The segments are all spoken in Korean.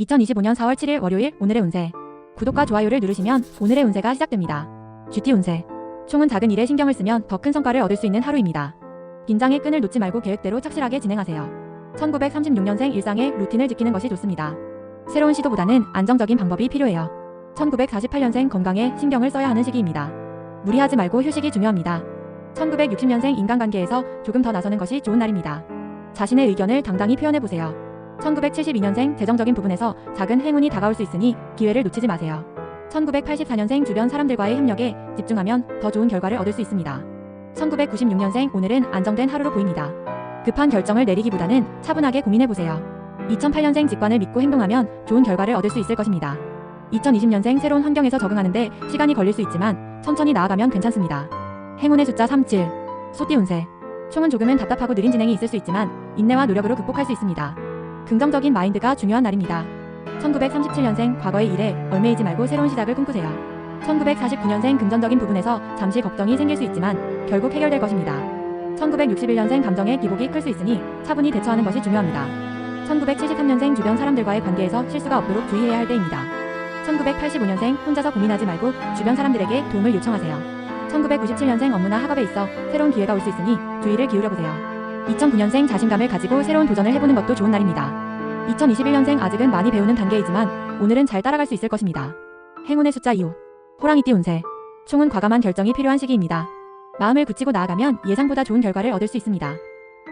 2025년 4월 7일 월요일 오늘의 운세. 구독과 좋아요를 누르시면 오늘의 운세가 시작됩니다. GT 운세. 총은 작은 일에 신경을 쓰면 더 큰 성과를 얻을 수 있는 하루입니다. 긴장의 끈을 놓지 말고 계획대로 착실하게 진행하세요. 1936년생 일상의 루틴을 지키는 것이 좋습니다. 새로운 시도보다는 안정적인 방법이 필요해요. 1948년생 건강에 신경을 써야 하는 시기입니다. 무리하지 말고 휴식이 중요합니다. 1960년생 인간관계에서 조금 더 나서는 것이 좋은 날입니다. 자신의 의견을 당당히 표현해보세요. 1972년생 재정적인 부분에서 작은 행운이 다가올 수 있으니 기회를 놓치지 마세요. 1984년생 주변 사람들과의 협력에 집중하면 더 좋은 결과를 얻을 수 있습니다. 1996년생 오늘은 안정된 하루로 보입니다. 급한 결정을 내리기보다는 차분하게 고민해보세요. 2008년생 직관을 믿고 행동하면 좋은 결과를 얻을 수 있을 것입니다. 2020년생 새로운 환경에서 적응하는데 시간이 걸릴 수 있지만 천천히 나아가면 괜찮습니다. 행운의 숫자 37. 소띠 운세. 총은 조금은 답답하고 느린 진행이 있을 수 있지만 인내와 노력으로 극복할 수 있습니다. 긍정적인 마인드가 중요한 날입니다. 1937년생 과거의 일에 얽매이지 말고 새로운 시작을 꿈꾸세요. 1949년생 금전적인 부분에서 잠시 걱정이 생길 수 있지만 결국 해결될 것입니다. 1961년생 감정의 기복이 클 수 있으니 차분히 대처하는 것이 중요합니다. 1973년생 주변 사람들과의 관계에서 실수가 없도록 주의해야 할 때입니다. 1985년생 혼자서 고민하지 말고 주변 사람들에게 도움을 요청하세요. 1997년생 업무나 학업에 있어 새로운 기회가 올 수 있으니 주의를 기울여 보세요. 2009년생 자신감을 가지고 새로운 도전을 해보는 것도 좋은 날입니다. 2021년생 아직은 많이 배우는 단계이지만 오늘은 잘 따라갈 수 있을 것입니다. 행운의 숫자 2호. 호랑이띠 운세. 총은 과감한 결정이 필요한 시기입니다. 마음을 굳히고 나아가면 예상보다 좋은 결과를 얻을 수 있습니다.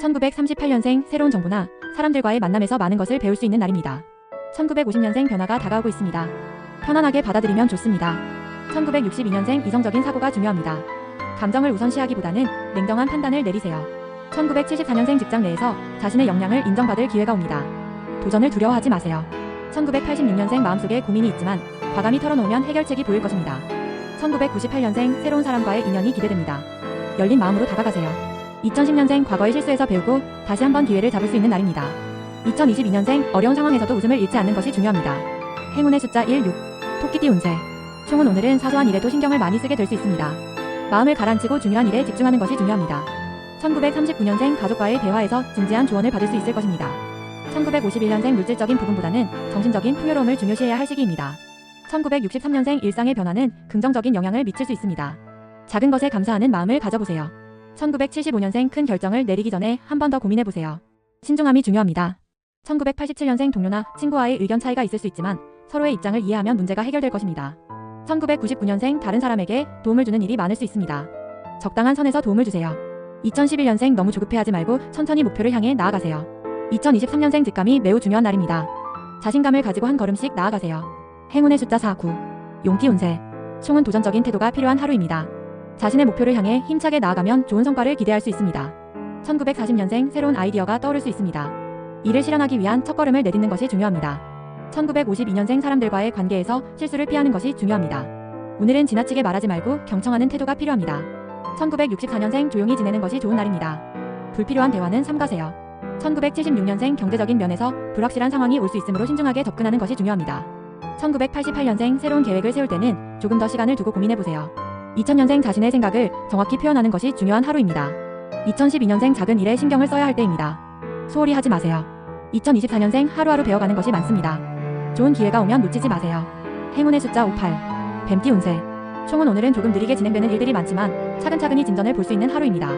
1938년생 새로운 정보나 사람들과의 만남에서 많은 것을 배울 수 있는 날입니다. 1950년생 변화가 다가오고 있습니다. 편안하게 받아들이면 좋습니다. 1962년생 이성적인 사고가 중요합니다. 감정을 우선시하기보다는 냉정한 판단을 내리세요. 1974년생 직장 내에서 자신의 역량을 인정받을 기회가 옵니다. 도전을 두려워하지 마세요. 1986년생 마음속에 고민이 있지만 과감히 털어놓으면 해결책이 보일 것입니다. 1998년생 새로운 사람과의 인연이 기대됩니다. 열린 마음으로 다가가세요. 2010년생 과거의 실수에서 배우고 다시 한번 기회를 잡을 수 있는 날입니다. 2022년생 어려운 상황에서도 웃음을 잃지 않는 것이 중요합니다. 행운의 숫자 1, 6. 토끼띠 운세. 총은 오늘은 사소한 일에도 신경을 많이 쓰게 될 수 있습니다. 마음을 가라앉히고 중요한 일에 집중하는 것이 중요합니다. 1939년생 가족과의 대화에서 진지한 조언을 받을 수 있을 것입니다. 1951년생 물질적인 부분보다는 정신적인 풍요로움을 중요시해야 할 시기입니다. 1963년생 일상의 변화는 긍정적인 영향을 미칠 수 있습니다. 작은 것에 감사하는 마음을 가져보세요. 1975년생 큰 결정을 내리기 전에 한 번 더 고민해보세요. 신중함이 중요합니다. 1987년생 동료나 친구와의 의견 차이가 있을 수 있지만 서로의 입장을 이해하면 문제가 해결될 것입니다. 1999년생 다른 사람에게 도움을 주는 일이 많을 수 있습니다. 적당한 선에서 도움을 주세요. 2011년생 너무 조급해하지 말고 천천히 목표를 향해 나아가세요. 2023년생 직감이 매우 중요한 날입니다. 자신감을 가지고 한 걸음씩 나아가세요. 행운의 숫자 4, 9. 용띠 운세. 총은 도전적인 태도가 필요한 하루입니다. 자신의 목표를 향해 힘차게 나아가면 좋은 성과를 기대할 수 있습니다. 1940년생 새로운 아이디어가 떠오를 수 있습니다. 이를 실현하기 위한 첫걸음을 내딛는 것이 중요합니다. 1952년생 사람들과의 관계에서 실수를 피하는 것이 중요합니다. 오늘은 지나치게 말하지 말고 경청하는 태도가 필요합니다. 1964년생 조용히 지내는 것이 좋은 날입니다. 불필요한 대화는 삼가세요. 1976년생 경제적인 면에서 불확실한 상황이 올 수 있으므로 신중하게 접근하는 것이 중요합니다. 1988년생 새로운 계획을 세울 때는 조금 더 시간을 두고 고민해보세요. 2000년생 자신의 생각을 정확히 표현하는 것이 중요한 하루입니다. 2012년생 작은 일에 신경을 써야 할 때입니다. 소홀히 하지 마세요. 2024년생 하루하루 배워가는 것이 많습니다. 좋은 기회가 오면 놓치지 마세요. 행운의 숫자 58. 뱀띠 운세. 총은 오늘은 조금 느리게 진행되는 일들이 많지만 차근차근히 진전을 볼 수 있는 하루입니다.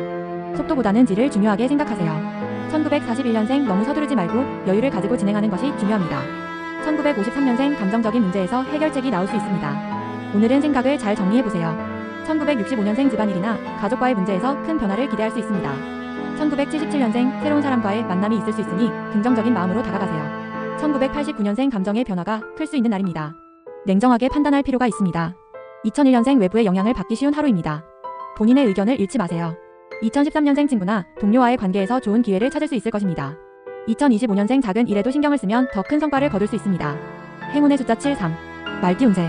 속도보다는 질을 중요하게 생각하세요. 1941년생 너무 서두르지 말고 여유를 가지고 진행하는 것이 중요합니다. 1953년생 감정적인 문제에서 해결책이 나올 수 있습니다. 오늘은 생각을 잘 정리해보세요. 1965년생 집안일이나 가족과의 문제에서 큰 변화를 기대할 수 있습니다. 1977년생 새로운 사람과의 만남이 있을 수 있으니 긍정적인 마음으로 다가가세요. 1989년생 감정의 변화가 클 수 있는 날입니다. 냉정하게 판단할 필요가 있습니다. 2001년생 외부의 영향을 받기 쉬운 하루입니다. 본인의 의견을 잃지 마세요. 2013년생 친구나 동료와의 관계에서 좋은 기회를 찾을 수 있을 것입니다. 2025년생 작은 일에도 신경을 쓰면 더 큰 성과를 거둘 수 있습니다. 행운의 숫자 73. 말띠 운세.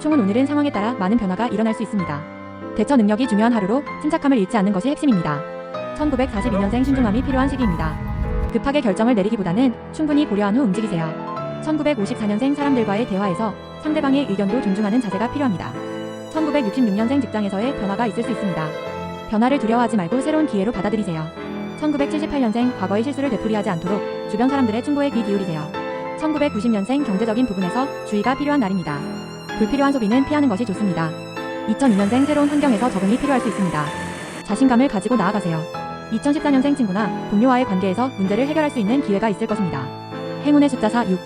총은 오늘은 상황에 따라 많은 변화가 일어날 수 있습니다. 대처 능력이 중요한 하루로 침착함을 잃지 않는 것이 핵심입니다. 1942년생 신중함이 필요한 시기입니다. 급하게 결정을 내리기보다는 충분히 고려한 후 움직이세요. 1954년생 사람들과의 대화에서 상대방의 의견도 존중하는 자세가 필요합니다. 1966년생 직장에서의 변화가 있을 수 있습니다. 변화를 두려워하지 말고 새로운 기회로 받아들이세요. 1978년생 과거의 실수를 되풀이하지 않도록 주변 사람들의 충고에 귀 기울이세요. 1990년생 경제적인 부분에서 주의가 필요한 날입니다. 불필요한 소비는 피하는 것이 좋습니다. 2002년생 새로운 환경에서 적응이 필요할 수 있습니다. 자신감을 가지고 나아가세요. 2014년생 친구나 동료와의 관계에서 문제를 해결할 수 있는 기회가 있을 것입니다. 행운의 숫자 4, 6.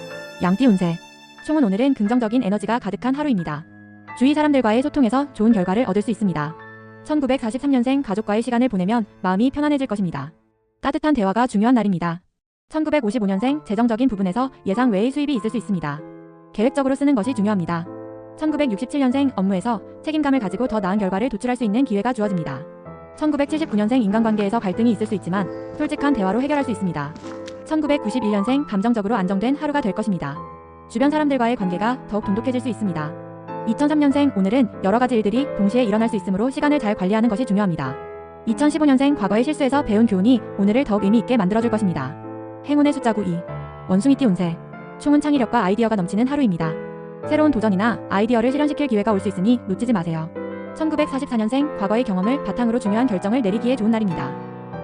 양띠 운세. 총은 오늘은 긍정적인 에너지가 가득한 하루입니다. 주위 사람들과의 소통에서 좋은 결과를 얻을 수 있습니다. 1943년생 가족과의 시간을 보내면 마음이 편안해질 것입니다. 따뜻한 대화가 중요한 날입니다. 1955년생 재정적인 부분에서 예상 외의 수입이 있을 수 있습니다. 계획적으로 쓰는 것이 중요합니다. 1967년생 업무에서 책임감을 가지고 더 나은 결과를 도출할 수 있는 기회가 주어집니다. 1979년생 인간관계에서 갈등이 있을 수 있지만 솔직한 대화로 해결할 수 있습니다. 1991년생 감정적으로 안정된 하루가 될 것입니다. 주변 사람들과의 관계가 더욱 돈독해질 수 있습니다. 2003년생 오늘은 여러 가지 일들이 동시에 일어날 수 있으므로 시간을 잘 관리하는 것이 중요합니다. 2015년생 과거의 실수에서 배운 교훈이 오늘을 더욱 의미 있게 만들어줄 것입니다. 행운의 숫자 9 2. 원숭이띠 운세. 총은 창의력과 아이디어가 넘치는 하루입니다. 새로운 도전이나 아이디어를 실현시킬 기회가 올 수 있으니 놓치지 마세요. 1944년생 과거의 경험을 바탕으로 중요한 결정을 내리기에 좋은 날입니다.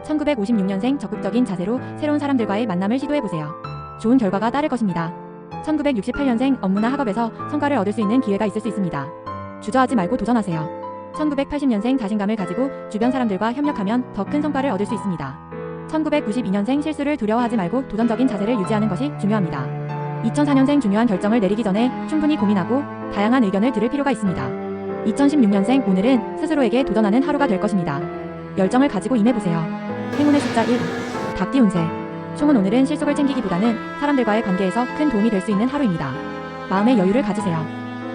1956년생 적극적인 자세로 새로운 사람들과의 만남을 시도해보세요. 좋은 결과가 따를 것입니다. 1968년생 업무나 학업에서 성과를 얻을 수 있는 기회가 있을 수 있습니다. 주저하지 말고 도전하세요. 1980년생 자신감을 가지고 주변 사람들과 협력하면 더 큰 성과를 얻을 수 있습니다. 1992년생 실수를 두려워하지 말고 도전적인 자세를 유지하는 것이 중요합니다. 2004년생 중요한 결정을 내리기 전에 충분히 고민하고 다양한 의견을 들을 필요가 있습니다. 2016년생 오늘은 스스로에게 도전하는 하루가 될 것입니다. 열정을 가지고 임해보세요. 행운의 숫자 1. 닭띠 운세. 총은 오늘은 실속을 챙기기보다는 사람들과의 관계에서 큰 도움이 될 수 있는 하루입니다. 마음의 여유를 가지세요.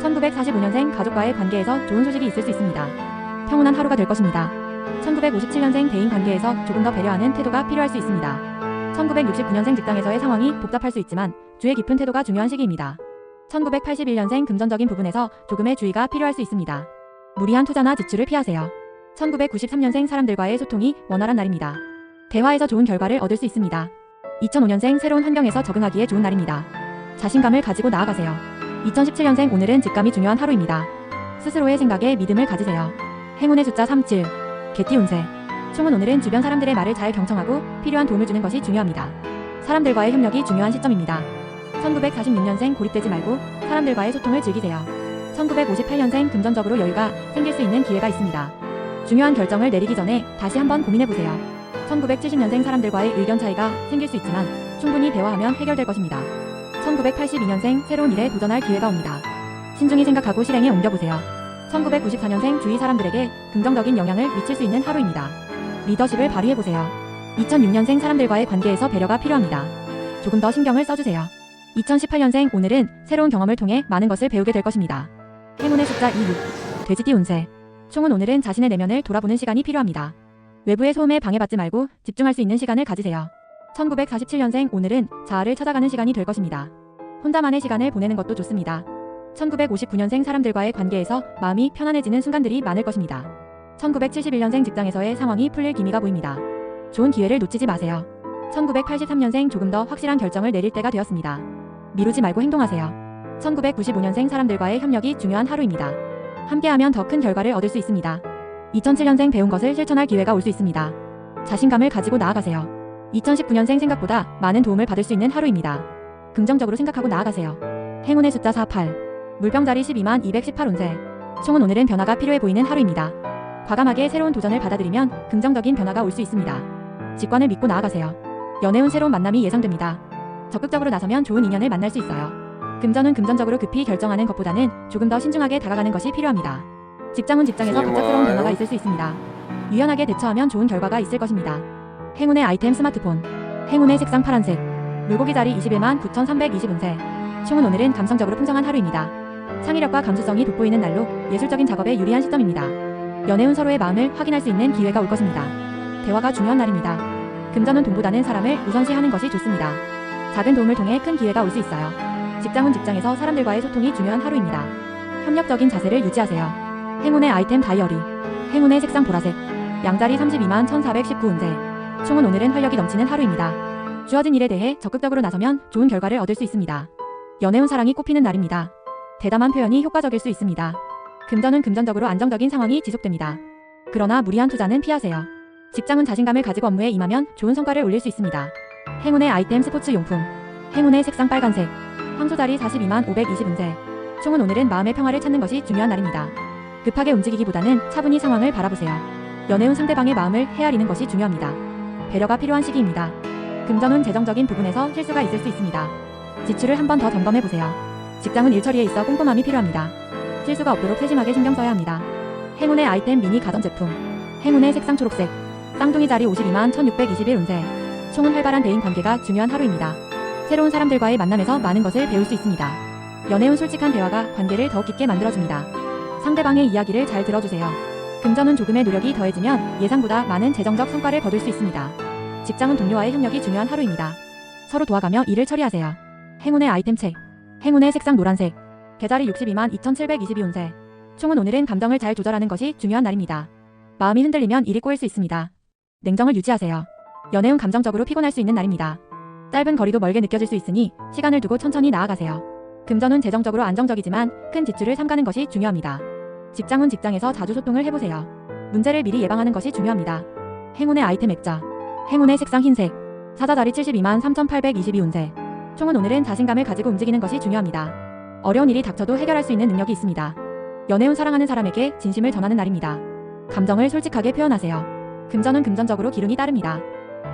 1945년생 가족과의 관계에서 좋은 소식이 있을 수 있습니다. 평온한 하루가 될 것입니다. 1957년생 대인 관계에서 조금 더 배려하는 태도가 필요할 수 있습니다. 1969년생 직장에서의 상황이 복잡할 수 있지만 주의 깊은 태도가 중요한 시기입니다. 1981년생 금전적인 부분에서 조금의 주의가 필요할 수 있습니다. 무리한 투자나 지출을 피하세요. 1993년생 사람들과의 소통이 원활한 날입니다. 대화에서 좋은 결과를 얻을 수 있습니다. 2005년생 새로운 환경에서 적응하기에 좋은 날입니다. 자신감을 가지고 나아가세요. 2017년생 오늘은 직감이 중요한 하루입니다. 스스로의 생각에 믿음을 가지세요. 행운의 숫자 37. 개띠 운세. 총은 오늘은 주변 사람들의 말을 잘 경청하고 필요한 도움을 주는 것이 중요합니다. 사람들과의 협력이 중요한 시점입니다. 1946년생 고립되지 말고 사람들과의 소통을 즐기세요. 1958년생 금전적으로 여유가 생길 수 있는 기회가 있습니다. 중요한 결정을 내리기 전에 다시 한번 고민해보세요. 1970년생 사람들과의 의견 차이가 생길 수 있지만 충분히 대화하면 해결될 것입니다. 1982년생 새로운 일에 도전할 기회가 옵니다. 신중히 생각하고 실행에 옮겨보세요. 1994년생 주위 사람들에게 긍정적인 영향을 미칠 수 있는 하루입니다. 리더십을 발휘해보세요. 2006년생 사람들과의 관계에서 배려가 필요합니다. 조금 더 신경을 써주세요. 2018년생 오늘은 새로운 경험을 통해 많은 것을 배우게 될 것입니다. 행운의 숫자 26. 돼지띠 운세. 총은 오늘은 자신의 내면을 돌아보는 시간이 필요합니다. 외부의 소음에 방해받지 말고 집중할 수 있는 시간을 가지세요. 1947년생 오늘은 자아를 찾아가는 시간이 될 것입니다. 혼자만의 시간을 보내는 것도 좋습니다. 1959년생 사람들과의 관계에서 마음이 편안해지는 순간들이 많을 것입니다. 1971년생 직장에서의 상황이 풀릴 기미가 보입니다. 좋은 기회를 놓치지 마세요. 1983년생 조금 더 확실한 결정을 내릴 때가 되었습니다. 미루지 말고 행동하세요. 1995년생 사람들과의 협력이 중요한 하루입니다. 함께하면 더 큰 결과를 얻을 수 있습니다. 2007년생 배운 것을 실천할 기회가 올 수 있습니다. 자신감을 가지고 나아가세요. 2019년생 생각보다 많은 도움을 받을 수 있는 하루입니다. 긍정적으로 생각하고 나아가세요. 행운의 숫자 48. 물병자리 12만 218 운세. 총은 오늘은 변화가 필요해 보이는 하루입니다. 과감하게 새로운 도전을 받아들이면 긍정적인 변화가 올 수 있습니다. 직관을 믿고 나아가세요. 연애운 새로운 만남이 예상됩니다. 적극적으로 나서면 좋은 인연을 만날 수 있어요. 금전은 금전적으로 급히 결정하는 것보다는 조금 더 신중하게 다가가는 것이 필요합니다. 직장은 직장에서 갑작스러운 변화가 있을 수 있습니다. 유연하게 대처하면 좋은 결과가 있을 것입니다. 행운의 아이템 스마트폰. 행운의 색상 파란색. 물고기 자리 21만 9,320 운세. 총은 오늘은 감성적으로 풍성한 하루입니다. 창의력과 감수성이 돋보이는 날로 예술적인 작업에 유리한 시점입니다. 연애운 서로의 마음을 확인할 수 있는 기회가 올 것입니다. 대화가 중요한 날입니다. 금전은 돈보다는 사람을 우선시하는 것이 좋습니다. 작은 도움을 통해 큰 기회가 올 수 있어요. 직장은 직장에서 사람들과의 소통이 중요한 하루입니다. 협력적인 자세를 유지하세요. 행운의 아이템 다이어리. 행운의 색상 보라색. 양자리 32만 1419 운세. 총은 오늘은 활력이 넘치는 하루입니다. 주어진 일에 대해 적극적으로 나서면 좋은 결과를 얻을 수 있습니다. 연애운 사랑이 꽃피는 날입니다. 대담한 표현이 효과적일 수 있습니다. 금전은 금전적으로 안정적인 상황이 지속됩니다. 그러나 무리한 투자는 피하세요. 직장은 자신감을 가지고 업무에 임하면 좋은 성과를 올릴 수 있습니다. 행운의 아이템 스포츠 용품. 행운의 색상 빨간색. 황소자리 42만 520 운세. 총은 오늘은 마음의 평화를 찾는 것이 중요한 날입니다. 급하게 움직이기보다는 차분히 상황을 바라보세요. 연애운 상대방의 마음을 헤아리는 것이 중요합니다. 배려가 필요한 시기입니다. 금전운 재정적인 부분에서 실수가 있을 수 있습니다. 지출을 한 번 더 점검해 보세요. 직장은 일처리에 있어 꼼꼼함이 필요합니다. 실수가 없도록 세심하게 신경 써야 합니다. 행운의 아이템 미니 가전제품. 행운의 색상 초록색. 쌍둥이 자리 52만 1621 운세. 총은 활발한 대인 관계가 중요한 하루입니다. 새로운 사람들과의 만남에서 많은 것을 배울 수 있습니다. 연애운 솔직한 대화가 관계를 더 깊게 만들어줍니다. 상대방의 이야기를 잘 들어주세요. 금전운 조금의 노력이 더해지면 예상보다 많은 재정적 성과를 거둘 수 있습니다. 직장은 동료와의 협력이 중요한 하루입니다. 서로 도와가며 일을 처리하세요. 행운의 아이템 책. 행운의 색상 노란색. 계좌리 62만 2722 운세. 총은 오늘은 감정을 잘 조절하는 것이 중요한 날입니다. 마음이 흔들리면 일이 꼬일 수 있습니다. 냉정을 유지하세요. 연애운 감정적으로 피곤할 수 있는 날입니다. 짧은 거리도 멀게 느껴질 수 있으니 시간을 두고 천천히 나아가세요. 금전은 재정적으로 안정적이지만 큰 지출을 삼가는 것이 중요합니다. 직장은 직장에서 자주 소통을 해보세요. 문제를 미리 예방하는 것이 중요합니다. 행운의 아이템 액자. 행운의 색상 흰색. 사자 자리 72만 3822 운세. 총은 오늘은 자신감을 가지고 움직이는 것이 중요합니다. 어려운 일이 닥쳐도 해결할 수 있는 능력이 있습니다. 연애운 사랑하는 사람에게 진심을 전하는 날입니다. 감정을 솔직하게 표현하세요. 금전은 금전적으로 기운이 따릅니다.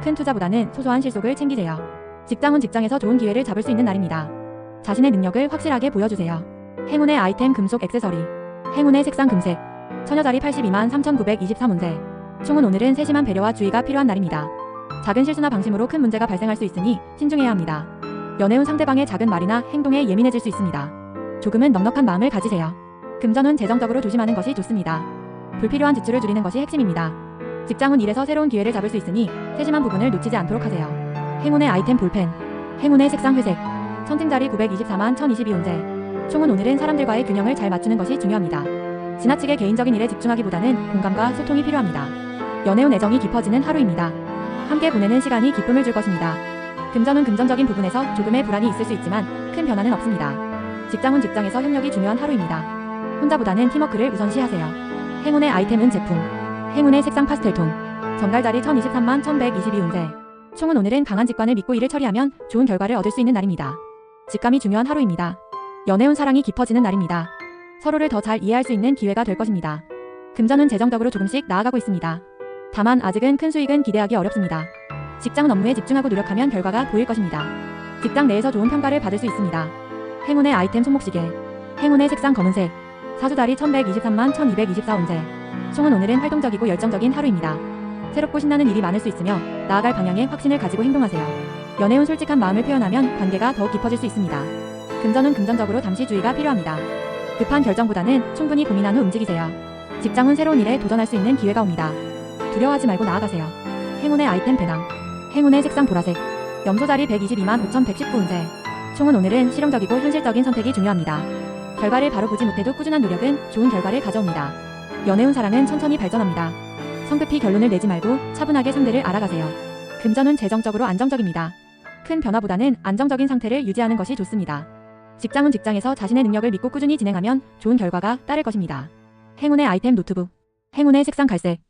큰 투자보다는 소소한 실속을 챙기세요. 직장은 직장에서 좋은 기회를 잡을 수 있는 날입니다. 자신의 능력을 확실하게 보여주세요. 행운의 아이템 금속 액세서리. 행운의 색상 금색. 처녀자리 82만 3923 운세. 총은 오늘은 세심한 배려와 주의가 필요한 날입니다. 작은 실수나 방심으로 큰 문제가 발생할 수 있으니 신중해야 합니다. 연애운 상대방의 작은 말이나 행동에 예민해질 수 있습니다. 조금은 넉넉한 마음을 가지세요. 금전은 재정적으로 조심하는 것이 좋습니다. 불필요한 지출을 줄이는 것이 핵심입니다. 직장은 일에서 새로운 기회를 잡을 수 있으니 세심한 부분을 놓치지 않도록 하세요. 행운의 아이템 볼펜. 행운의 색상 회색. 천칭자리 924만 1022 운세. 총은 오늘은 사람들과의 균형을 잘 맞추는 것이 중요합니다. 지나치게 개인적인 일에 집중하기보다는 공감과 소통이 필요합니다. 연애운 애정이 깊어지는 하루입니다. 함께 보내는 시간이 기쁨을 줄 것입니다. 금전은 금전적인 부분에서 조금의 불안이 있을 수 있지만 큰 변화는 없습니다. 직장은 직장에서 협력이 중요한 하루입니다. 혼자보다는 팀워크를 우선시하세요. 행운의 아이템은 제품. 행운의 색상 파스텔톤. 전갈자리 1023만 1122 운세. 총은 오늘은 강한 직관을 믿고 일을 처리하면 좋은 결과를 얻을 수 있는 날입니다. 직감이 중요한 하루입니다. 연애운 사랑이 깊어지는 날입니다. 서로를 더 잘 이해할 수 있는 기회가 될 것입니다. 금전은 재정적으로 조금씩 나아가고 있습니다. 다만 아직은 큰 수익은 기대하기 어렵습니다. 직장 업무에 집중하고 노력하면 결과가 보일 것입니다. 직장 내에서 좋은 평가를 받을 수 있습니다. 행운의 아이템 손목시계. 행운의 색상 검은색. 사주다리 1123만 1224 운세. 총은 오늘은 활동적이고 열정적인 하루입니다. 새롭고 신나는 일이 많을 수 있으며 나아갈 방향에 확신을 가지고 행동하세요. 연애운 솔직한 마음을 표현하면 관계가 더욱 깊어질 수 있습니다. 금전은 금전적으로 잠시 주의가 필요합니다. 급한 결정보다는 충분히 고민한 후 움직이세요. 직장은 새로운 일에 도전할 수 있는 기회가 옵니다. 두려워하지 말고 나아가세요. 행운의 아이템 배낭. 행운의 색상 보라색. 염소자리 122만 5119 운세. 총은 오늘은 실용적이고 현실적인 선택이 중요합니다. 결과를 바로 보지 못해도 꾸준한 노력은 좋은 결과를 가져옵니다. 연애운 사랑은 천천히 발전합니다. 성급히 결론을 내지 말고 차분하게 상대를 알아가세요. 금전은 재정적으로 안정적입니다. 큰 변화보다는 안정적인 상태를 유지하는 것이 좋습니다. 직장은 직장에서 자신의 능력을 믿고 꾸준히 진행하면 좋은 결과가 따를 것입니다. 행운의 아이템 노트북. 행운의 색상 갈색.